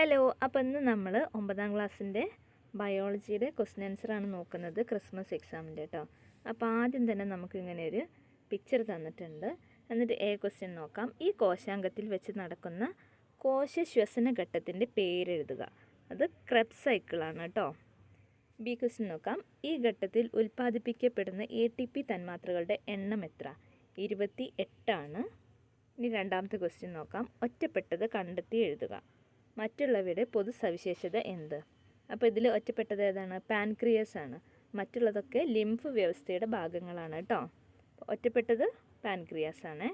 Hello അപ്പോൾ ഇന്ന് നമ്മൾ ഒമ്പതാം ക്ലാസ്സിന്റെ ബയോളജിയുടെ ക്വസ്റ്റ്യൻ ആൻസർ ആണ് നോക്കുന്നത് ക്രിസ്മസ് എക്സാമിന്റെ കേട്ടോ അപ്പോൾ ആദ്യം തന്നെ നമുക്ക് ഇങ്ങനെ ഒരു പിക്ചർ തന്നിട്ടുണ്ട്. എന്നിട്ട് എ ക്വസ്റ്റ്യൻ നോക്കാം. ഈ കോശാംഗത്തിൽ വെച്ച് നടക്കുന്ന കോശ ശ്വസന ഘട്ടത്തിന്റെ പേരെഴുതുക അത് ക്രെബ് സൈക്കിളാണ് കേട്ടോ ബി ക്വസ്റ്റ്യൻ നോക്കാം. ഈ ഘട്ടത്തിൽ ഉൽപ്പാദിപ്പിക്കപ്പെടുന്ന എ ടി പി തന്മാത്രകളുടെ എണ്ണം എത്ര? ഇരുപത്തി എട്ടാണ്. ഇനി രണ്ടാമത്തെ ക്വസ്റ്റ്യൻ നോക്കാം. ഒറ്റപ്പെട്ടത് കണ്ടെത്തി എഴുതുക. മറ്റുള്ളവയുടെ പൊതു സവിശേഷത എന്ത്? അപ്പോൾ ഇതിൽ ഒറ്റപ്പെട്ടത് ഏതാണ്? പാൻക്രിയസ് ആണ്. മറ്റുള്ളതൊക്കെ ലിംഫ് വ്യവസ്ഥയുടെ ഭാഗങ്ങളാണ് കേട്ടോ. ഒറ്റപ്പെട്ടത് പാൻക്രിയാസ് ആണ്.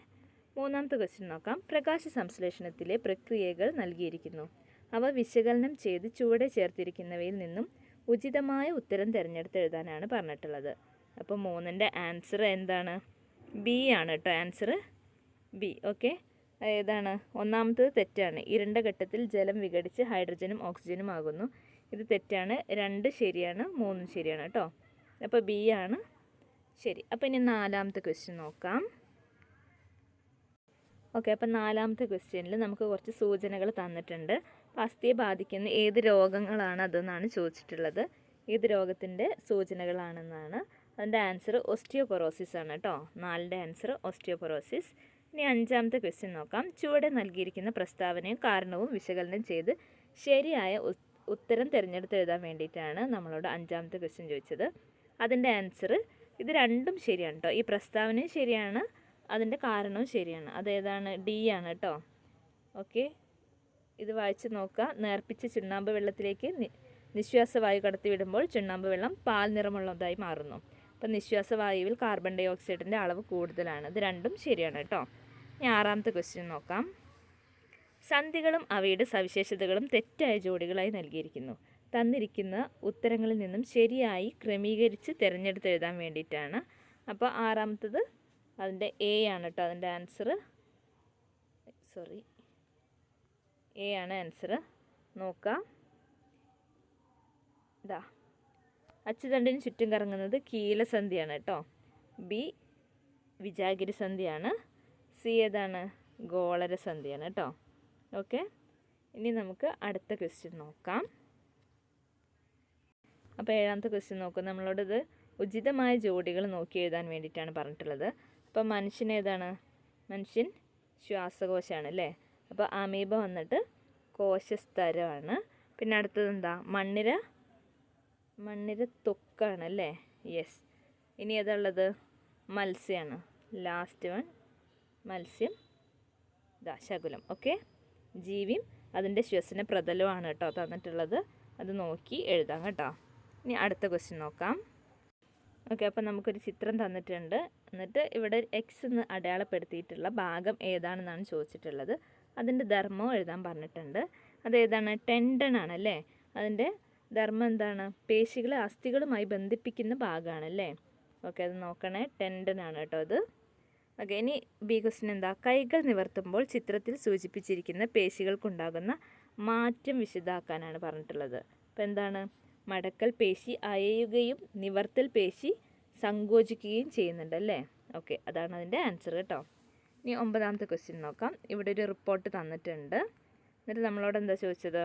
മൂന്നാമത്തെ ക്വസ്റ്റ്യൻ നോക്കാം. പ്രകാശ സംശ്ലേഷണത്തിലെ പ്രക്രിയകൾ നൽകിയിരിക്കുന്നു. അവ വിശകലനം ചെയ്ത് ചുവടെ ചേർത്തിരിക്കുന്നവയിൽ നിന്നും ഉചിതമായ ഉത്തരം തിരഞ്ഞെടുത്ത് എഴുതാനാണ് പറഞ്ഞിട്ടുള്ളത്. അപ്പോൾ മൂന്നിന്റെ ആൻസർ എന്താണ്? ബി ആണ് കേട്ടോ. ആൻസർ ബി ഓക്കെ ഏതാണ്? ഒന്നാമത്തത് തെറ്റാണ്. ഇരണ്ട ഘട്ടത്തിൽ ജലം വിഘടിച്ച് ഹൈഡ്രജനും ഓക്സിജനും ആകുന്നു. ഇത് തെറ്റാണ്. രണ്ട് ശരിയാണ്. മൂന്ന് ശരിയാണ് കേട്ടോ. അപ്പോൾ ബി ആണ് ശരി. അപ്പോൾ ഇനി നാലാമത്തെ ക്വസ്റ്റ്യൻ നോക്കാം. ഓക്കെ അപ്പോൾ നാലാമത്തെ ക്വസ്റ്റ്യനിൽ നമുക്ക് കുറച്ച് സൂചനകൾ തന്നിട്ടുണ്ട്. അസ്ഥിയെ ബാധിക്കുന്ന ഏത് രോഗങ്ങളാണ് അതെന്നാണ് ചോദിച്ചിട്ടുള്ളത്. ഏത് രോഗത്തിന്റെ സൂചനകളാണെന്നാണ്. അതിന്റെ ആൻസർ ഓസ്റ്റിയോപൊറോസിസ് ആണ് കേട്ടോ. നാലിന്റെ ആൻസർ ഒസ്റ്റിയോപൊറോസിസ് ഇനി അഞ്ചാമത്തെ ക്വസ്റ്റ്യൻ നോക്കാം. ചുവടെ നൽകിയിരിക്കുന്ന പ്രസ്താവനയും കാരണവും വിശകലനം ചെയ്ത് ശരിയായ ഉത്തരം തിരഞ്ഞെടുത്ത് എഴുതാൻ വേണ്ടിയിട്ടാണ് നമ്മളോട് അഞ്ചാമത്തെ ക്വസ്റ്റ്യൻ ചോദിച്ചത്. അതിന്റെ ആൻസർ ഇത് രണ്ടും ശരിയാണ് കേട്ടോ ഈ പ്രസ്താവനയും ശരിയാണ് അതിന്റെ കാരണവും ശരിയാണ്. അതേതാണ് ഡി ആണ് കേട്ടോ ഓക്കെ. ഇത് വായിച്ച് നോക്കുക. നേർപ്പിച്ച ചുണ്ണാമ്പ് വെള്ളത്തിലേക്ക് നിശ്വാസവായു കടത്തി വിടുമ്പോൾ ചുണ്ണാമ്പ് വെള്ളം പാൽ നിറമുള്ളതായി മാറുന്നു. അപ്പം നിശ്വാസവായുവിൽ കാർബൺ ഡൈ ഓക്സൈഡിന്റെ അളവ് കൂടുതലാണ്. ഇത് രണ്ടും ശരിയാണ് കേട്ടോ ഇനി ആറാമത്തെ ക്വസ്റ്റ്യൻ നോക്കാം. സന്ധികളും അവയുടെ സവിശേഷതകളും തെറ്റായ ജോഡികളായി നൽകിയിരിക്കുന്നു. തന്നിരിക്കുന്ന ഉത്തരങ്ങളിൽ നിന്നും ശരിയായി ക്രമീകരിച്ച് തിരഞ്ഞെടുത്ത് എഴുതാൻ വേണ്ടിയിട്ടാണ്. അപ്പോൾ ആറാമത്തത് അതിന്റെ എ ആണ് കേട്ടോ അതിന്റെ ആൻസർ സോറി എ ആണ് ആൻസർ നോക്കാം. ഇതാ അച്ചുതണ്ടിന് ചുറ്റും കറങ്ങുന്നത് കീലസന്ധിയാണ് കേട്ടോ ബി വിജാഗിരി സന്ധിയാണ് സി ഏതാണ്? ഗോളരസന്ധിയാണ് കേട്ടോ ഓക്കെ. ഇനി നമുക്ക് അടുത്ത ക്വസ്റ്റ്യൻ നോക്കാം. അപ്പോൾ ഏഴാമത്തെ ക്വസ്റ്റ്യൻ നോക്കും നമ്മളോടത് ഉചിതമായ ജോഡികൾ നോക്കി എഴുതാൻ വേണ്ടിയിട്ടാണ് പറഞ്ഞിട്ടുള്ളത്. അപ്പോൾ മനുഷ്യൻ ഏതാണ്? മനുഷ്യൻ ശ്വാസകോശമാണ് അല്ലേ അപ്പോൾ അമീബ വന്നിട്ട് കോശസ്തരമാണ്. പിന്നെ അടുത്തത് എന്താ? മണ്ണിര മണ്ണിര തൊക്കാണ് അല്ലേ യെസ് ഇനി ഏതാ ഉള്ളത്? മത്സ്യമാണ് ലാസ്റ്റ് വൺ മത്സ്യം. ഇതാ ശകുലം ഓക്കെ? ജീവിയും അതിന്റെ ശ്വസന പ്രതലമാണ് കേട്ടോ തന്നിട്ടുള്ളത്. അത് നോക്കി എഴുതാം കേട്ടോ. ഇനി അടുത്ത ക്വസ്റ്റ്യൻ നോക്കാം. ഓക്കെ അപ്പോൾ നമുക്കൊരു ചിത്രം തന്നിട്ടുണ്ട്. എന്നിട്ട് ഇവിടെ എക്സ് എന്ന് അടയാളപ്പെടുത്തിയിട്ടുള്ള ഭാഗം ഏതാണെന്നാണ് ചോദിച്ചിട്ടുള്ളത്. അതിന്റെ ധർമ്മം എഴുതാൻ പറഞ്ഞിട്ടുണ്ട്. അത് ഏതാണ്? ടെൻഡൺ ആണല്ലേ അതിന്റെ ധർമ്മം എന്താണ്? പേശികളെ അസ്ഥികളുമായി ബന്ധിപ്പിക്കുന്ന ഭാഗമാണല്ലേ ഓക്കെ അത് നോക്കണേ. ടെൻഡൻ ആണ് കേട്ടോ അത്. ഓക്കെ ഇനി ബി ക്വസ്റ്റിൻ എന്താ? കൈകൾ നിവർത്തുമ്പോൾ ചിത്രത്തിൽ സൂചിപ്പിച്ചിരിക്കുന്ന പേശികൾക്കുണ്ടാകുന്ന മാറ്റം വിശദാക്കാനാണ് പറഞ്ഞിട്ടുള്ളത്. അപ്പോൾ എന്താണ്? മടക്കൽ പേശി അയയുകയും നിവർത്തൽ പേശി സങ്കോചിക്കുകയും ചെയ്യുന്നുണ്ട് അല്ലേ? ഓക്കെ അതാണ് അതിന്റെ ആൻസർ കേട്ടോ. ഇനി ഒമ്പതാമത്തെ ക്വസ്റ്റ്യൻ നോക്കാം. ഇവിടെ ഒരു റിപ്പോർട്ട് തന്നിട്ടുണ്ട്. എന്നിട്ട് നമ്മളോട് എന്താ ചോദിച്ചത്?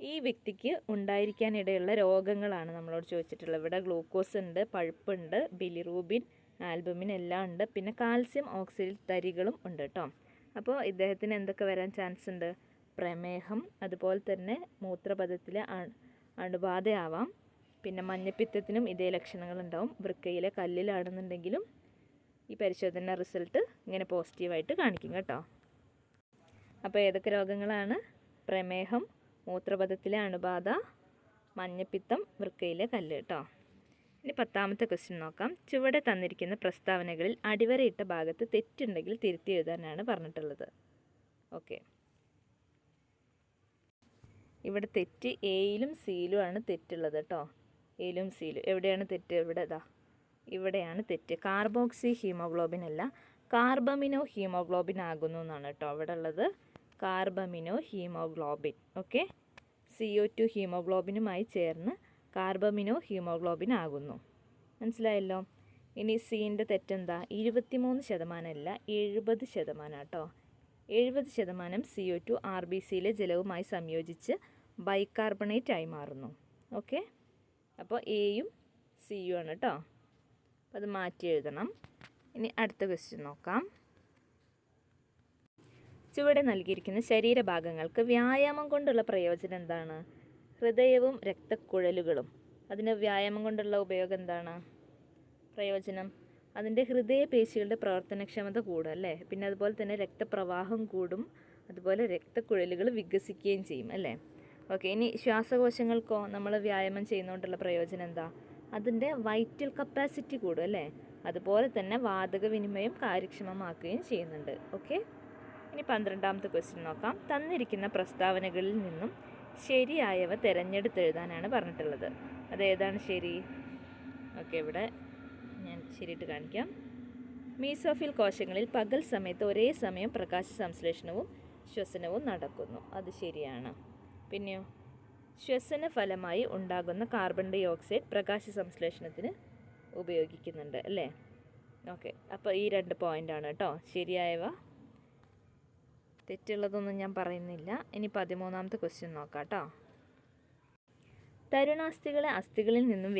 ഈ വ്യക്തിക്ക് ഉണ്ടായിരിക്കാനിടയുള്ള രോഗങ്ങളാണ് നമ്മളോട് ചോദിച്ചിട്ടുള്ളത്. ഇവിടെ ഗ്ലൂക്കോസ് ഉണ്ട് പഴുപ്പുണ്ട് ബിലിറൂബിൻ ആൽബമിൻ എല്ലാം ഉണ്ട്. പിന്നെ കാൽസ്യം ഓക്സിഡ് തരികളും ഉണ്ട് കേട്ടോ അപ്പോൾ ഇദ്ദേഹത്തിന് എന്തൊക്കെ വരാൻ ചാൻസ് ഉണ്ട്? പ്രമേഹം അതുപോലെ തന്നെ മൂത്രപഥത്തിലെ അണുബാധയാവാം. പിന്നെ മഞ്ഞപ്പിത്തത്തിനും ഇതേ ലക്ഷണങ്ങൾ ഉണ്ടാവും. വൃക്കയിലെ കല്ലിലാണെന്നുണ്ടെങ്കിലും ഈ പരിശോധന റിസൾട്ട് ഇങ്ങനെ പോസിറ്റീവായിട്ട് കാണിക്കും കേട്ടോ. അപ്പോൾ ഏതൊക്കെ രോഗങ്ങളാണ്? പ്രമേഹം മൂത്രപഥത്തിലെ അണുബാധ മഞ്ഞപ്പിത്തം വൃക്കയിലെ കല്ല് കേട്ടോ ഇനി പത്താമത്തെ ക്വസ്റ്റ്യൻ നോക്കാം. ചുവടെ തന്നിരിക്കുന്ന പ്രസ്താവനകളിൽ അടിവരയിട്ട ഭാഗത്ത് തെറ്റുണ്ടെങ്കിൽ തിരുത്തി എഴുതാനാണ് പറഞ്ഞിട്ടുള്ളത്. ഓക്കെ ഇവിടെ തെറ്റ് എയിലും സിയിലും ആണ് തെറ്റുള്ളത് കേട്ടോ എയിലും സിയിലും എവിടെയാണ് തെറ്റ്? ഇവിടെ ഇതാ ഇവിടെയാണ് തെറ്റ്. കാർബോക്സി ഹീമോഗ്ലോബിൻ അല്ല. കാർബമിനോ ഹീമോഗ്ലോബിൻ ആകുന്നു എന്നാണ് കേട്ടോ അവിടെ ഉള്ളത്. Carbamino haemoglobin okay C O two ഹീമോഗ്ലോബിനുമായി ചേർന്ന് കാർബമിനോ ഹീമോഗ്ലോബിൻ ആകുന്നു. മനസ്സിലായല്ലോ? ഇനി സീന്റെ തെറ്റെന്താ? ഇരുപത്തിമൂന്ന് ശതമാനമല്ല എഴുപത് ശതമാനം കേട്ടോ എഴുപത് ശതമാനം C O two R B സിയിലെ ജലവുമായി സംയോജിച്ച് ബൈക്കാർബണേറ്റ് ആയി മാറുന്നു. ഓക്കെ? അപ്പോൾ എയും സിയും ആണ് കേട്ടോ അപ്പോൾ അത് മാറ്റി എഴുതണം. ഇനി അടുത്ത ക്വസ്റ്റ്യൻ നോക്കാം. ചുവടെ നൽകിയിരിക്കുന്ന ശരീരഭാഗങ്ങൾക്ക് വ്യായാമം കൊണ്ടുള്ള പ്രയോജനം എന്താണ്? ഹൃദയവും രക്തക്കുഴലുകളും. അതിന് വ്യായാമം കൊണ്ടുള്ള ഉപയോഗം എന്താണ്? പ്രയോജനം? അതിന്റെ ഹൃദയപേശികളുടെ പ്രവർത്തനക്ഷമത കൂടും അല്ലേ? പിന്നെ അതുപോലെ തന്നെ രക്തപ്രവാഹം കൂടും. അതുപോലെ രക്തക്കുഴലുകൾ വികസിക്കുകയും ചെയ്യും അല്ലേ? ഓക്കെ ഇനി ശ്വാസകോശങ്ങൾക്കോ നമ്മൾ വ്യായാമം ചെയ്യുന്നതുകൊണ്ടുള്ള പ്രയോജനം എന്താ? അതിന്റെ വൈറ്റൽ കപ്പാസിറ്റി കൂടും അല്ലേ? അതുപോലെ തന്നെ വാതക വിനിമയം കാര്യക്ഷമമാക്കുകയും ചെയ്യുന്നുണ്ട്. ഓക്കെ ഇനി പന്ത്രണ്ടാമത്തെ ക്വസ്റ്റ്യൻ നോക്കാം. തന്നിരിക്കുന്ന പ്രസ്താവനകളിൽ നിന്നും ശരിയായവ തിരഞ്ഞെടുത്തെഴുതാനാണ് പറഞ്ഞിട്ടുള്ളത്. അതേതാണ് ശരി? ഓക്കെ ഇവിടെ ഞാൻ ശരിയിട്ട് കാണിക്കാം. മീസോഫിൽ കോശങ്ങളിൽ പകൽ സമയത്ത് ഒരേ സമയം പ്രകാശ സംശ്ലേഷണവും ശ്വസനവും നടക്കുന്നു. അത് ശരിയാണ്. പിന്നെയോ? ശ്വസന ഫലമായി ഉണ്ടാകുന്ന കാർബൺ ഡൈ ഓക്സൈഡ് പ്രകാശ സംശ്ലേഷണത്തിന് ഉപയോഗിക്കുന്നുണ്ട് അല്ലേ? ഓക്കെ അപ്പോൾ ഈ രണ്ട് പോയിന്റാണ് കേട്ടോ. ശരിയായവ? തെറ്റുള്ളതൊന്നും ഞാൻ പറയുന്നില്ല. ഇനി പതിമൂന്നാമത്തെ ക്വസ്റ്റ്യൻ നോക്കാം കേട്ടോ തരുണാസ്ഥികളെ അസ്ഥികളിൽ നിന്നും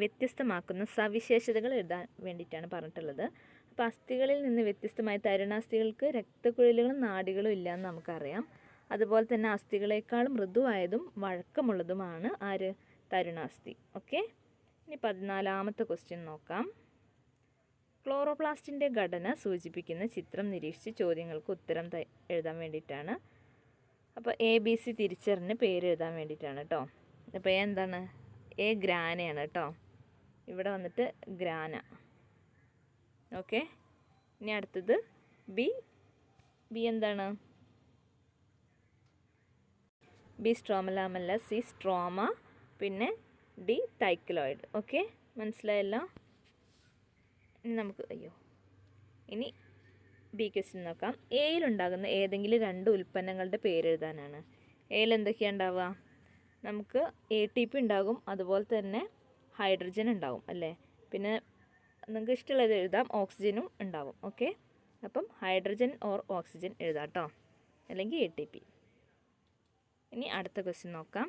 വ്യത്യസ്തമാക്കുന്ന സവിശേഷതകൾ എഴുതാൻ വേണ്ടിയിട്ടാണ് പറഞ്ഞിട്ടുള്ളത്. അപ്പോൾ അസ്ഥികളിൽ നിന്ന് വ്യത്യസ്തമായ തരുണാസ്ഥികൾക്ക് രക്തക്കുഴലുകളും നാടികളും ഇല്ല എന്ന് നമുക്കറിയാം. അതുപോലെ തന്നെ അസ്ഥികളെക്കാൾ മൃദുവായതും വഴക്കമുള്ളതുമാണ് ആര്? തരുണാസ്ഥി. ഓക്കെ? ഇനി പതിനാലാമത്തെ ക്വസ്റ്റ്യൻ നോക്കാം. ക്ലോറോപ്ലാസ്റ്റിന്റെ ഘടന സൂചിപ്പിക്കുന്ന ചിത്രം നിരീക്ഷിച്ച് ചോദ്യങ്ങൾക്ക് ഉത്തരം എഴുതാൻ വേണ്ടിയിട്ടാണ്. അപ്പോൾ എ ബി സി തിരിച്ചറിഞ്ഞ് പേര് എഴുതാൻ വേണ്ടിയിട്ടാണ് കേട്ടോ അപ്പോൾ എ എന്താണ്? എ ഗ്രാനയാണ് കേട്ടോ ഇവിടെ വന്നിട്ട് ഗ്രാന. ഓക്കെ ഇനി അടുത്തത് ബി ബി എന്താണ്? B stroma lamella C stroma പിന്നെ ഡി തൈക്ലോയിഡ് ഓക്കെ മനസ്സിലായല്ലോ? നമുക്ക് അയ്യോ. ഇനി ബി ക്വസ്റ്റ്യൻ നോക്കാം. എയിലുണ്ടാകുന്ന ഏതെങ്കിലും രണ്ട് ഉൽപ്പന്നങ്ങളുടെ പേര് എഴുതാനാണ് എയിൽ എന്തൊക്കെയാണ് ഉണ്ടാവുക? നമുക്ക് എ ടി പി ഉണ്ടാകും അതുപോലെ തന്നെ ഹൈഡ്രജൻ ഉണ്ടാവും അല്ലേ? പിന്നെ നിങ്ങൾക്ക് ഇഷ്ടമുള്ളത് എഴുതാം ഓക്സിജനും ഉണ്ടാവും ഓക്കെ? അപ്പം ഹൈഡ്രജൻ ഓർ ഓക്സിജൻ എഴുതാം കേട്ടോ. അല്ലെങ്കിൽ എ ടി പി ഇനി അടുത്ത ക്വസ്റ്റ്യൻ നോക്കാം.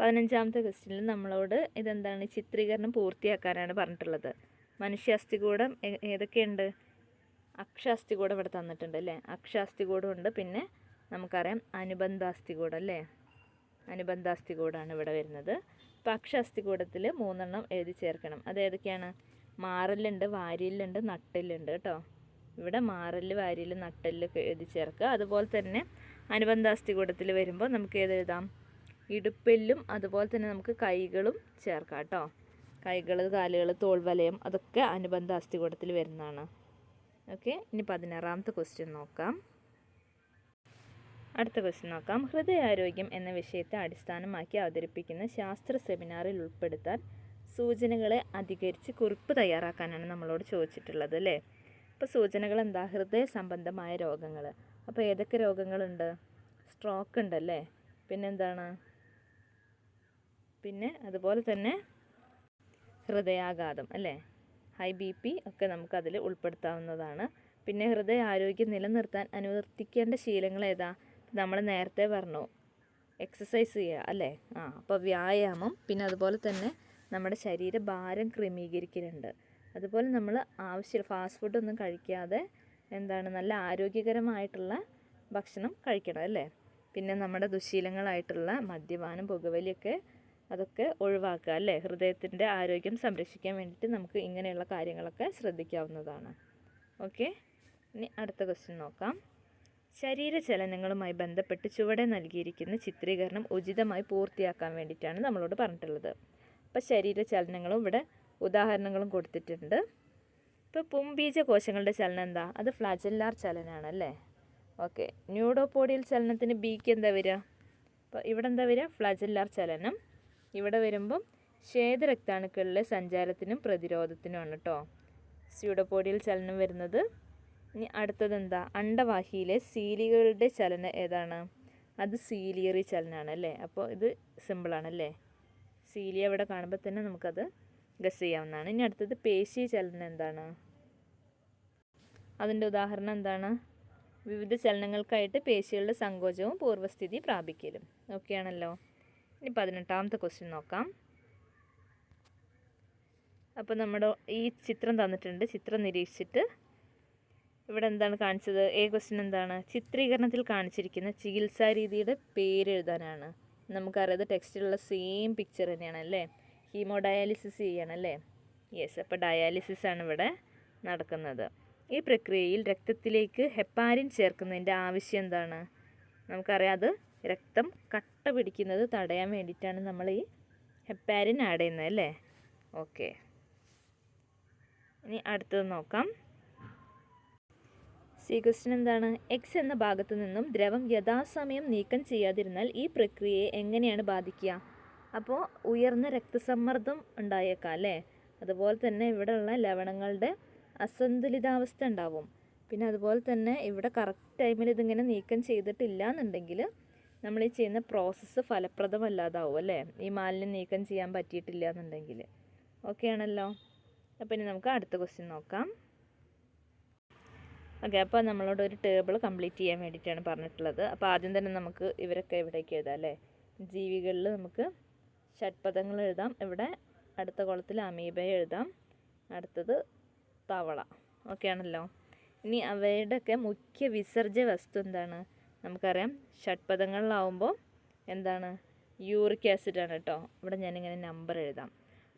പതിനഞ്ചാമത്തെ ക്വസ്റ്റ്യനിൽ നമ്മളോട് ഇതെന്താണ് ചിത്രീകരണം പൂർത്തിയാക്കാനാണ് പറഞ്ഞിട്ടുള്ളത്. മനുഷ്യ അസ്ഥികൂടം ഏ- ഏതൊക്കെയുണ്ട്? അക്ഷാസ്ഥികൂടം ഇവിടെ തന്നിട്ടുണ്ട് അല്ലേ? അക്ഷാസ്ഥികൂടം ഉണ്ട്. പിന്നെ നമുക്കറിയാം അനുബന്ധാസ്ഥികൂടം അല്ലേ? അനുബന്ധാസ്ഥികൂടാണ് ഇവിടെ വരുന്നത്. അപ്പോൾ അക്ഷാസ്ഥികൂടത്തിൽ മൂന്നെണ്ണം എഴുതി ചേർക്കണം. അത് ഏതൊക്കെയാണ്? മാറലുണ്ട് വാരിയലുണ്ട് നട്ടലുണ്ട് കേട്ടോ. ഇവിടെ മാറൽ വാരിയൽ നട്ടലൊക്കെ എഴുതി ചേർക്കുക. അതുപോലെ തന്നെ അനുബന്ധാസ്ഥികൂടത്തിൽ വരുമ്പോൾ നമുക്ക് ഏത് എഴുതാം ഇടുപ്പെല്ലും അതുപോലെ തന്നെ നമുക്ക് കൈകളും ചേർക്കാം കേട്ടോ. കൈകൾ കാലുകൾ തോൾവലയം അതൊക്കെ അനുബന്ധ അസ്ഥികൂടത്തിൽ വരുന്നതാണ്. ഓക്കെ ഇനി പതിനാറാമത്തെ ക്വസ്റ്റ്യൻ നോക്കാം. അടുത്ത ക്വസ്റ്റ്യൻ നോക്കാം. ഹൃദയാരോഗ്യം എന്ന വിഷയത്തെ അടിസ്ഥാനമാക്കി അവതരിപ്പിക്കുന്ന ശാസ്ത്ര സെമിനാറിൽ ഉൾപ്പെടുത്താൻ സൂചനകളെ അധികരിച്ച് കുറിപ്പ് തയ്യാറാക്കാനാണ് നമ്മളോട് ചോദിച്ചിട്ടുള്ളത് അല്ലേ? അപ്പോൾ സൂചനകൾ എന്താ? ഹൃദയ സംബന്ധമായ രോഗങ്ങൾ അപ്പോൾ ഏതൊക്കെ രോഗങ്ങളുണ്ട്? സ്ട്രോക്ക് ഉണ്ടല്ലേ? പിന്നെന്താണ്? പിന്നെ അതുപോലെ തന്നെ ഹൃദയാഘാതം അല്ലേ? ഹൈ ബി പി ഒക്കെ നമുക്കതിൽ ഉൾപ്പെടുത്താവുന്നതാണ്. പിന്നെ ഹൃദയ ആരോഗ്യം നിലനിർത്താൻ അനുവർത്തിക്കേണ്ട ശീലങ്ങൾ ഏതാ? നമ്മൾ നേരത്തെ പറഞ്ഞു എക്സസൈസ് ചെയ്യുക അല്ലേ? ആ അപ്പോൾ വ്യായാമം പിന്നെ അതുപോലെ തന്നെ നമ്മുടെ ശരീരഭാരം ക്രമീകരിക്കലുണ്ട്. അതുപോലെ നമ്മൾ ആവശ്യം ഫാസ്റ്റ് ഫുഡ് ഒന്നും കഴിക്കാതെ എന്താണ് നല്ല ആരോഗ്യകരമായിട്ടുള്ള ഭക്ഷണം കഴിക്കണം അല്ലേ? പിന്നെ നമ്മുടെ ദുശീലങ്ങളായിട്ടുള്ള മദ്യപാനം പുകവലിയൊക്കെ അതൊക്കെ ഒഴിവാക്കുക അല്ലേ? ഹൃദയത്തിന്റെ ആരോഗ്യം സംരക്ഷിക്കാൻ വേണ്ടിയിട്ട് നമുക്ക് ഇങ്ങനെയുള്ള കാര്യങ്ങളൊക്കെ ശ്രദ്ധിക്കാവുന്നതാണ്. ഓക്കെ? ഇനി അടുത്ത ക്വസ്റ്റ്യൻ നോക്കാം. ശരീരചലനങ്ങളുമായി ബന്ധപ്പെട്ട് ചുവടെ നൽകിയിരിക്കുന്ന ചിത്രീകരണം ഉചിതമായി പൂർത്തിയാക്കാൻ വേണ്ടിയിട്ടാണ് നമ്മളോട് പറഞ്ഞിട്ടുള്ളത്. അപ്പോൾ ശരീരചലനങ്ങളും ഇവിടെ ഉദാഹരണങ്ങളും കൊടുത്തിട്ടുണ്ട്. ഇപ്പോൾ പുംബീജ കോശങ്ങളുടെ ചലനം എന്താ? അത് ഫ്ലാജെല്ലാർ ചലനമാണ് അല്ലേ? ഓക്കെ. ന്യൂഡോപോഡിയൽ ചലനത്തിന് ബിക്ക് എന്താ വരിക? അപ്പോൾ ഇവിടെ എന്താ വരിക? ഫ്ലാജെല്ലാർ ചലനം. ഇവിടെ വരുമ്പം ശ്വേതരക്താണുക്കളിലെ സഞ്ചാരത്തിനും പ്രതിരോധത്തിനുമാണ് കേട്ടോ സ്യൂഡോപോഡിയൽ ചലനം വരുന്നത്. ഇനി അടുത്തത് എന്താ അണ്ടവാഹിയിലെ സീലികളുടെ ചലനം ഏതാണ്? അത് സീലിയറി ചലനമാണ് അല്ലേ? അപ്പോൾ ഇത് സിമ്പിളാണ് അല്ലേ സീലി ഇവിടെ കാണുമ്പോൾ തന്നെ നമുക്കത് ഗസ് ചെയ്യാവുന്നതാണ്. ഇനി അടുത്തത് പേശി ചലനം എന്താണ്? അതിന്റെ ഉദാഹരണം എന്താണ്? വിവിധ ചലനങ്ങൾക്കായിട്ട് പേശികളുടെ സങ്കോചവും പൂർവസ്ഥിതി പ്രാപിക്കലും. ഓക്കെയാണല്ലോ? ഇനി പതിനെട്ടാമത്തെ ക്വസ്റ്റ്യൻ നോക്കാം. അപ്പോൾ നമ്മുടെ ഈ ചിത്രം തന്നിട്ടുണ്ട്. ചിത്രം നിരീക്ഷിച്ചിട്ട് ഇവിടെ എന്താണ് കാണിച്ചത്? എ ക്വസ്റ്റ്യൻ എന്താണ്? ചിത്രീകരണത്തിൽ കാണിച്ചിരിക്കുന്ന ചികിത്സാ രീതിയുടെ പേര് എഴുതാനാണ്. നമുക്കറിയാതെ ടെക്സ്റ്റിലുള്ള സെയിം പിക്ചർ തന്നെയാണ് അല്ലേ? ഹീമോ ഡയാലിസിസ് ചെയ്യണമല്ലേ യെസ് അപ്പോൾ ഡയാലിസിസ് ആണ് ഇവിടെ നടക്കുന്നത്. ഈ പ്രക്രിയയിൽ രക്തത്തിലേക്ക് ഹെപ്പാരിൻ ചേർക്കുന്നതിന്റെ ആവശ്യം എന്താണ്? നമുക്കറിയാം അത് രക്തം കട്ട പിടിക്കുന്നത് തടയാൻ വേണ്ടിയിട്ടാണ് നമ്മൾ ഈ ഹെപ്പാരിൻ ആഡ് ചെയ്യുന്നത് അല്ലേ? ഓക്കെ. ഇനി അടുത്തത് നോക്കാം. സി ക്വസ്റ്റ്യൻ എന്താണ്? എക്സ് എന്ന ഭാഗത്തു നിന്നും ദ്രവം യഥാസമയം നീക്കം ചെയ്യാതിരുന്നാൽ ഈ പ്രക്രിയയെ എങ്ങനെയാണ് ബാധിക്കുക? അപ്പോൾ ഉയർന്ന രക്തസമ്മർദ്ദം ഉണ്ടായേക്കാം അല്ലേ? അതുപോലെ തന്നെ ഇവിടെയുള്ള ലവണങ്ങളുടെ അസന്തുലിതാവസ്ഥ ഉണ്ടാവും. പിന്നെ അതുപോലെ തന്നെ ഇവിടെ കറക്റ്റ് ടൈമിൽ ഇതിങ്ങനെ നീക്കം ചെയ്തിട്ടില്ല എന്നുണ്ടെങ്കിൽ നമ്മൾ ഈ ചെയ്യുന്ന പ്രോസസ്സ് ഫലപ്രദമല്ലാതാവും അല്ലേ? ഈ മാലിന്യം നീക്കം ചെയ്യാൻ പറ്റിയിട്ടില്ല എന്നുണ്ടെങ്കിൽ ഓക്കെ ആണല്ലോ? അപ്പോൾ ഇനി നമുക്ക് അടുത്ത ക്വസ്റ്റ്യൻ നോക്കാം. ഓക്കെ അപ്പോൾ നമ്മളോട് ഒരു ടേബിൾ കംപ്ലീറ്റ് ചെയ്യാൻ വേണ്ടിയിട്ടാണ് പറഞ്ഞിട്ടുള്ളത്. അപ്പോൾ ആദ്യം തന്നെ നമുക്ക് ഇവരൊക്കെ ഇവിടേക്ക് എഴുതാം അല്ലേ? ജീവികളിൽ നമുക്ക് ഷഡ്പദങ്ങൾ എഴുതാം. ഇവിടെ അടുത്ത കുളത്തിൽ അമീബയെ എഴുതാം. അടുത്തത് തവള. ഓക്കെ ആണല്ലോ? ഇനി അവയുടെയൊക്കെ മുഖ്യ വിസർജ്യ വസ്തു എന്താണ്? നമുക്കറിയാം. ഷഡ്പദങ്ങളിലാവുമ്പോൾ എന്താണ്? യൂറിക് ആസിഡ് ആണ് കേട്ടോ ഇവിടെ ഞാനിങ്ങനെ നമ്പർ എഴുതാം.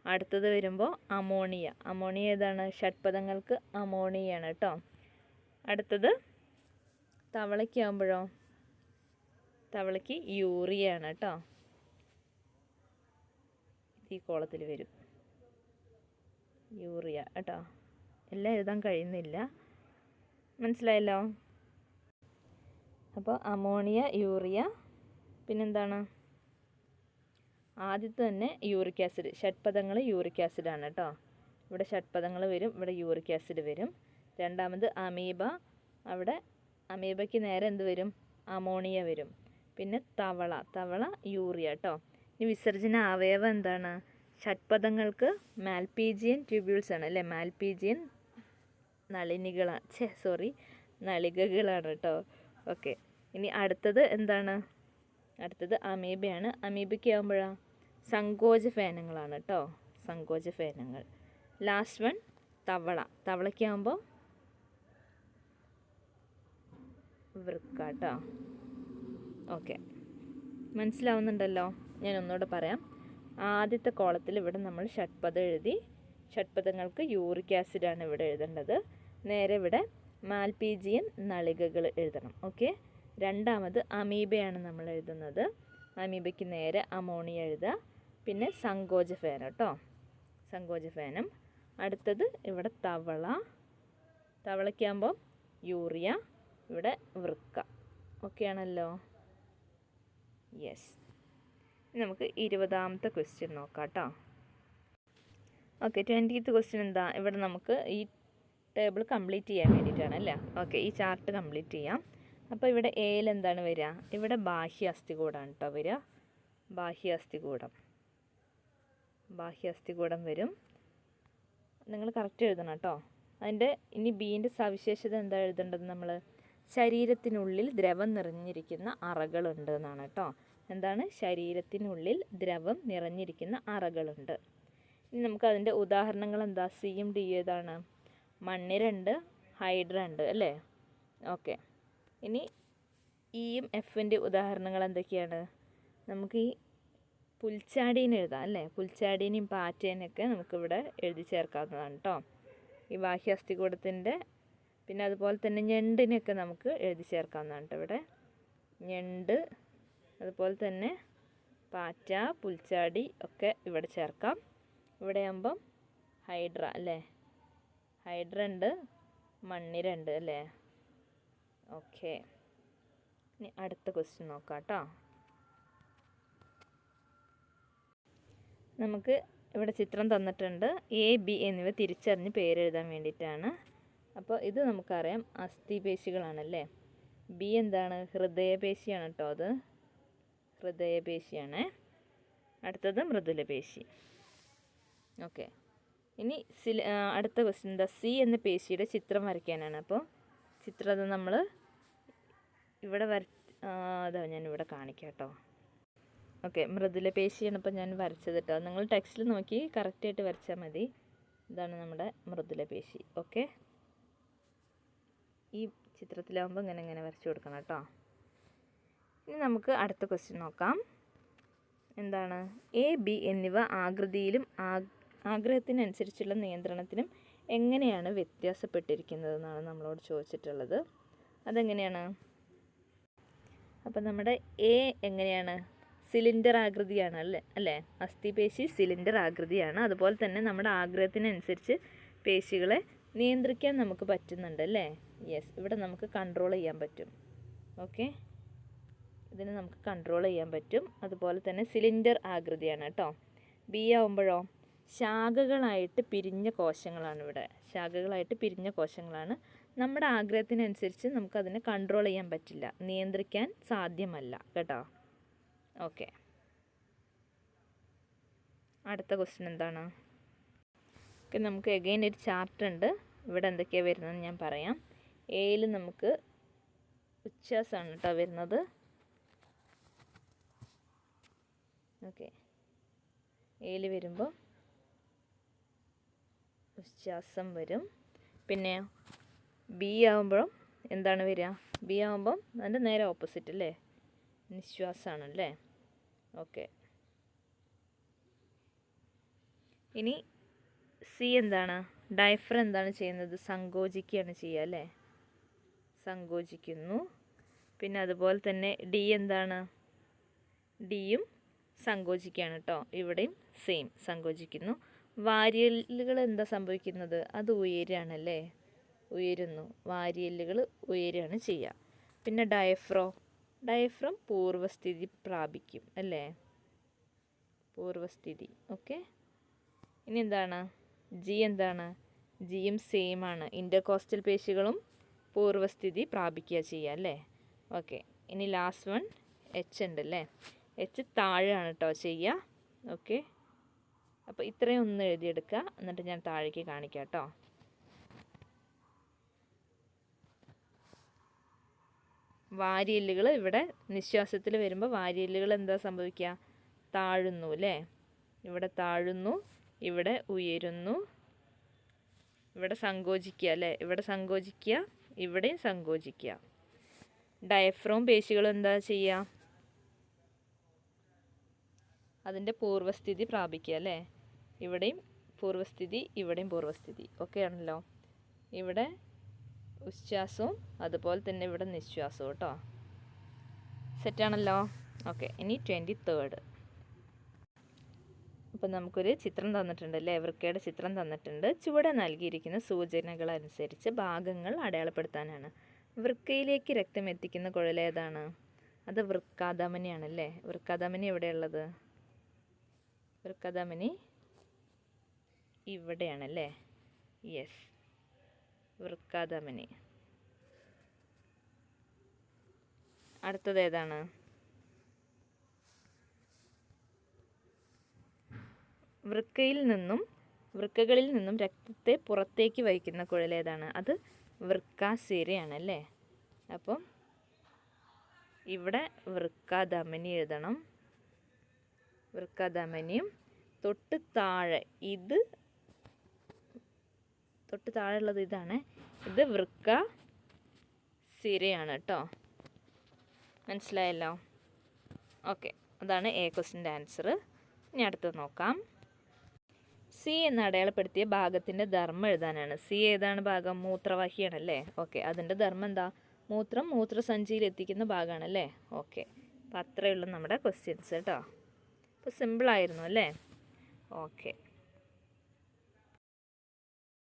അടുത്തത് വരുമ്പോൾ അമോണിയ. അമോണിയ ഏതാണ്? ഷഡ്പദങ്ങൾക്ക് അമോണിയാണ് കേട്ടോ അടുത്തത് തവളയ്ക്കാകുമ്പോഴോ തവളയ്ക്ക് യൂറിയാണ് കേട്ടോ ഈ കോളത്തിൽ വരും. യൂറിയ കേട്ടോ എല്ലാം എഴുതാൻ കഴിയുന്നില്ല. മനസ്സിലായല്ലോ? അപ്പോൾ അമോണിയ യൂറിയ പിന്നെന്താണ്? ആദ്യത്തെ തന്നെ യൂറിക് ആസിഡ്. ഷഡ്പദങ്ങൾ യൂറിക് ആസിഡാണ് കേട്ടോ. ഇവിടെ ഷഡ്പദങ്ങൾ വരും ഇവിടെ യൂറിക് ആസിഡ് വരും. രണ്ടാമത് അമീബ. അവിടെ അമീബയ്ക്ക് നേരെ എന്ത് വരും? അമോണിയ വരും. പിന്നെ തവള തവള യൂറിയ കേട്ടോ. ഇനി വിസർജന അവയവം എന്താണ്? ഷഡ്പദങ്ങൾക്ക് മാൽപീജിയൻ ട്യൂബ്യൂൾസ് ആണ് അല്ലേ? മാൽപീജിയൻ നളിനികളാണ്. ഛേ സോറി നളികകളാണ് കേട്ടോ. ഓക്കെ. ഇനി അടുത്തത് എന്താണ്? അടുത്തത് അമീബയാണ്. അമീബയ്ക്ക് ആകുമ്പോഴാ സങ്കോച ഫേനങ്ങളാണ് കേട്ടോ സങ്കോച ഫേനങ്ങൾ. ലാസ്റ്റ് വൺ തവള. തവളയ്ക്കാകുമ്പോൾ വൃക്ക കേട്ടോ ഓക്കെ മനസ്സിലാവുന്നുണ്ടല്ലോ? ഞാൻ ഒന്നുകൂടെ പറയാം. ആദ്യത്തെ കോളത്തിൽ ഇവിടെ നമ്മൾ ഷഡ്പദം എഴുതി ഷഡ്പദങ്ങൾക്ക് യൂറിക് ആസിഡാണ് ഇവിടെ എഴുതേണ്ടത്. നേരെ ഇവിടെ മാൽപീജിയൻ നളികകൾ എഴുതണം. ഓക്കെ രണ്ടാമത് അമീബയാണ് നമ്മൾ എഴുതുന്നത്. അമീബയ്ക്ക് നേരെ അമോണിയ എഴുതുക. പിന്നെ സങ്കോചഫേനം കേട്ടോ. സങ്കോചഫേനം അടുത്തത് ഇവിടെ തവള. തവളയ്ക്കാകുമ്പോൾ യൂറിയ ഇവിടെ വൃക്ക. ഓക്കെയാണല്ലോ യെസ് നമുക്ക് ഇരുപതാമത്തെ ക്വസ്റ്റ്യൻ നോക്കാം കേട്ടോ. ഓക്കെ ട്വന്റീത്ത് ക്വസ്റ്റ്യൻ എന്താ? ഇവിടെ നമുക്ക് ഈ ടേബിൾ കംപ്ലീറ്റ് ചെയ്യാൻ വേണ്ടിയിട്ടാണ് അല്ലേ? ഓക്കെ ഈ ചാർട്ട് കംപ്ലീറ്റ് ചെയ്യാം. അപ്പോൾ ഇവിടെ എയിൽ എന്താണ് വരിക? ഇവിടെ ബാഹ്യ അസ്ഥികൂടാണ് കേട്ടോ വരിക. ബാഹ്യ അസ്ഥികൂടം ബാഹ്യ അസ്ഥികൂടം വരും. നിങ്ങൾ കറക്റ്റ് എഴുതണം കേട്ടോ അതിന്റെ ഇനി ബീന്റെ സവിശേഷത എന്താ എഴുതേണ്ടത് നമ്മൾ ശരീരത്തിനുള്ളിൽ ദ്രവം നിറഞ്ഞിരിക്കുന്ന അറകളുണ്ട് എന്നാണ് കേട്ടോ എന്താണ്? ശരീരത്തിനുള്ളിൽ ദ്രവം നിറഞ്ഞിരിക്കുന്ന അറകളുണ്ട്. ഇനി നമുക്ക് അതിന്റെ ഉദാഹരണങ്ങൾ എന്താ? സിയും ഡി ഏതാണ്? മണ്ണിരണ്ട് ഹൈഡ്രണ്ട് അല്ലേ? ഓക്കെ. ഇനി ഇയും എഫിന്റെ ഉദാഹരണങ്ങൾ എന്തൊക്കെയാണ്? നമുക്ക് ഈ പുൽച്ചാടീനെ എഴുതാം അല്ലേ? പുൽച്ചാടീനെയും പാറ്റേനൊക്കെ നമുക്കിവിടെ എഴുതി ചേർക്കാവുന്നതാണ് കേട്ടോ ഈ ബാഹ്യ അസ്ഥികൂടത്തിന്റെ പിന്നെ അതുപോലെ തന്നെ ഞണ്ടിനെയൊക്കെ നമുക്ക് എഴുതി ചേർക്കാവുന്നതാണ് കേട്ടോ ഇവിടെ. ഞണ്ട് അതുപോലെ തന്നെ പാറ്റ പുൽച്ചാടി ഒക്കെ ഇവിടെ ചേർക്കാം. ഇവിടെ ആകുമ്പം ഹൈഡ്ര അല്ലേ? ഹൈഡ്ര ഉണ്ട് മണ്ണിര ഉണ്ട് അല്ലേ? ഓക്കെ ഇനി അടുത്ത ക്വസ്റ്റ്യൻ നോക്കാം കേട്ടോ നമുക്ക് ഇവിടെ ചിത്രം തന്നിട്ടുണ്ട്. എ ബി എന്നിവ തിരിച്ചറിഞ്ഞ് പേരെഴുതാൻ വേണ്ടിയിട്ടാണ്. അപ്പോൾ ഇത് നമുക്കറിയാം അസ്ഥിപേശികളാണല്ലേ? ബി എന്താണ്? ഹൃദയപേശിയാണ് കേട്ടോ അത്. ഹൃദയപേശിയാണ്. അടുത്തത് മൃദുലപേശി. ഓക്കെ ഇനി സില അടുത്ത ക്വസ്റ്റ്യൻ എന്താ സി എന്ന പേശിയുടെ ചിത്രം വരയ്ക്കാനാണ്. അപ്പോൾ ചിത്രം അത് നമ്മൾ ഇവിടെ വര അതാ ഇവിടെ കാണിക്കാം കേട്ടോ ഓക്കെ മൃദുല പേശിയാണ് ഇപ്പം ഞാൻ വരച്ചത് കേട്ടോ. നിങ്ങൾ ടെക്സ്റ്റിൽ നോക്കി കറക്റ്റായിട്ട് വരച്ചാൽ മതി. ഇതാണ് നമ്മുടെ മൃദുല പേശി. ഓക്കെ? ഈ ചിത്രത്തിലാവുമ്പോൾ ഇങ്ങനെ ഇങ്ങനെ വരച്ചു കൊടുക്കണം കേട്ടോ. ഇനി നമുക്ക് അടുത്ത ക്വസ്റ്റ്യൻ നോക്കാം. എന്താണ്? എ ബി എന്നിവ ആകൃതിയിലും ആഗ്രഹത്തിനനുസരിച്ചുള്ള നിയന്ത്രണത്തിനും എങ്ങനെയാണ് വ്യത്യാസപ്പെട്ടിരിക്കുന്നതെന്നാണ് നമ്മളോട് ചോദിച്ചിട്ടുള്ളത്. അതെങ്ങനെയാണ്? അപ്പം നമ്മുടെ എ എങ്ങനെയാണ്? സിലിണ്ടർ ആകൃതിയാണ് അല്ലേ? അല്ലേ? അസ്ഥിപേശി സിലിണ്ടർ ആകൃതിയാണ് അതുപോലെ തന്നെ നമ്മുടെ ആഗ്രഹത്തിനനുസരിച്ച് പേശികളെ നിയന്ത്രിക്കാൻ നമുക്ക് പറ്റുന്നുണ്ട് അല്ലേ? യെസ് ഇവിടെ നമുക്ക് കൺട്രോൾ ചെയ്യാൻ പറ്റും. ഓക്കെ ഇതിന് നമുക്ക് കൺട്രോൾ ചെയ്യാൻ പറ്റും. അതുപോലെ തന്നെ സിലിണ്ടർ ആകൃതിയാണ് കേട്ടോ. ബി ആവുമ്പോഴോ? ശാഖകളായിട്ട് പിരിഞ്ഞ കോശങ്ങളാണ് ഇവിടെ. ശാഖകളായിട്ട് പിരിഞ്ഞ കോശങ്ങളാണ്. നമ്മുടെ ആഗ്രഹത്തിനനുസരിച്ച് നമുക്കതിനെ കൺട്രോൾ ചെയ്യാൻ പറ്റില്ല. നിയന്ത്രിക്കാൻ സാധ്യമല്ല. കേട്ടോ? ഓക്കെ അടുത്ത ക്വസ്റ്റ്യൻ എന്താണ്? ഓക്കെ നമുക്ക് എഗെയിൻ ഒരു ചാർട്ട് ഉണ്ട്. ഇവിടെ എന്തൊക്കെയാണ് വരുന്നതെന്ന് ഞാൻ പറയാം. എയിൽ നമുക്ക് ഉച്ചാസാണ് കേട്ടോ വരുന്നത്. ഓക്കെ എയിൽ വരുമ്പോൾ ഉച്ഛ്വാസം വരും. പിന്നെ ബി ആകുമ്പോഴും എന്താണ് വരിക? ബി ആകുമ്പം അതിന്റെ നേരെ ഓപ്പോസിറ്റ് അല്ലേ? നിശ്വാസമാണ് അല്ലേ ഓക്കെ ഇനി സി എന്താണ്? ഡയഫ്രം എന്താണ് ചെയ്യുന്നത്? സങ്കോചിക്കുകയാണ് ചെയ്യുക അല്ലേ? സങ്കോചിക്കുന്നു. പിന്നെ അതുപോലെ തന്നെ ഡി എന്താണ്? ഡിയും സങ്കോചിക്കുകയാണ് കേട്ടോ. ഇവിടെയും സെയിം സങ്കോചിക്കുന്നു. വാരിയലുകൾ എന്താ സംഭവിക്കുന്നത്? അത് ഉയരുകയാണല്ലേ? ഉയരുന്നു. വാരിയല്ലുകൾ ഉയരുകയാണ് ചെയ്യുക. പിന്നെ ഡയഫ്രോ ഡയഫ്രം പൂർവസ്ഥിതി പ്രാപിക്കും അല്ലേ? പൂർവസ്ഥിതി ഓക്കെ ഇനി എന്താണ്? ജി എന്താണ്? ജിയും സെയിം ആണ്. ഇന്റർകോസ്റ്റൽ പേശികളും പൂർവസ്ഥിതി പ്രാപിക്കുക ചെയ്യുക അല്ലേ? ഓക്കെ ഇനി ലാസ്റ്റ് വൺ എച്ച് ഉണ്ട് അല്ലേ? എച്ച് താഴെയാണ് കേട്ടോ ചെയ്യുക. ഓക്കെ അപ്പോൾ ഇത്രയും ഒന്ന് എഴുതിയെടുക്കുക. എന്നിട്ട് ഞാൻ താഴേക്ക് കാണിക്കാം കേട്ടോ. വാരിയല്ലുകൾ ഇവിടെ നിശ്വാസത്തിൽ വരുമ്പോൾ വാരിയല്ലുകൾ എന്താ സംഭവിക്കുക? താഴുന്നു അല്ലേ? ഇവിടെ താഴുന്നു ഇവിടെ ഉയരുന്നു ഇവിടെ സങ്കോചിക്കുക അല്ലേ? ഇവിടെ സങ്കോചിക്കുക ഇവിടെയും സങ്കോചിക്കുക. ഡയഫ്രോം പേശികൾ എന്താ ചെയ്യുക? അതിന്റെ പൂർവസ്ഥിതി പ്രാപിക്കുക അല്ലേ? ഇവിടെയും പൂർവസ്ഥിതി ഇവിടെയും പൂർവസ്ഥിതി ഓക്കെ ആണല്ലോ? ഇവിടെ ഉച്ഛ്വാസവും അതുപോലെ തന്നെ ഇവിടെ നിശ്വാസവും കേട്ടോ സെറ്റാണല്ലോ ഓക്കെ ഇനി ട്വന്റി തേർഡ് അപ്പം നമുക്കൊരു ചിത്രം തന്നിട്ടുണ്ട് അല്ലേ? വൃക്കയുടെ ചിത്രം തന്നിട്ടുണ്ട്. ചുവടെ നൽകിയിരിക്കുന്ന സൂചനകൾ അനുസരിച്ച് ഭാഗങ്ങൾ അടയാളപ്പെടുത്താനാണ്. വൃക്കയിലേക്ക് രക്തം എത്തിക്കുന്ന കുഴൽ ഏതാണ്? അത് വൃക്കാധമനിയാണല്ലേ വൃക്കാധമനി എവിടെയുള്ളത്? വൃക്കധമനി ഇവിടെയാണല്ലേ? യെസ് വൃക്കാധമനി അടുത്തത് ഏതാണ്? വൃക്കയിൽ നിന്നും വൃക്കകളിൽ നിന്നും രക്തത്തെ പുറത്തേക്ക് വഹിക്കുന്ന കുഴൽ ഏതാണ്? അത് വൃക്കാസിരയാണ് അല്ലേ അപ്പം ഇവിടെ വൃക്കാധമനി എഴുതണം. വൃക്കാധമനിയും തൊട്ട് താഴെ ഇത് തൊട്ട് താഴെയുള്ളത് ഇതാണ്. ഇത് വൃക്ക സിരയാണ് കേട്ടോ മനസ്സിലായല്ലോ? ഓക്കെ അതാണ് എ ക്വസ്റ്റിന്റെ ആൻസർ ഇനി അടുത്തത് നോക്കാം. സി എന്ന് അടയാളപ്പെടുത്തിയ ഭാഗത്തിന്റെ ധർമ്മം എഴുതാനാണ്. സി ഏതാണ് ഭാഗം? മൂത്രവാഹിയാണല്ലേ? ഓക്കെ അതിന്റെ ധർമ്മം എന്താ? മൂത്രം മൂത്രസഞ്ചിയിൽ എത്തിക്കുന്ന ഭാഗമാണല്ലേ? ഓക്കെ അപ്പോൾ അത്രയുള്ള നമ്മുടെ ക്വസ്റ്റ്യൻസ് കേട്ടോ അപ്പോൾ സിമ്പിളായിരുന്നു അല്ലേ? ഓക്കെ.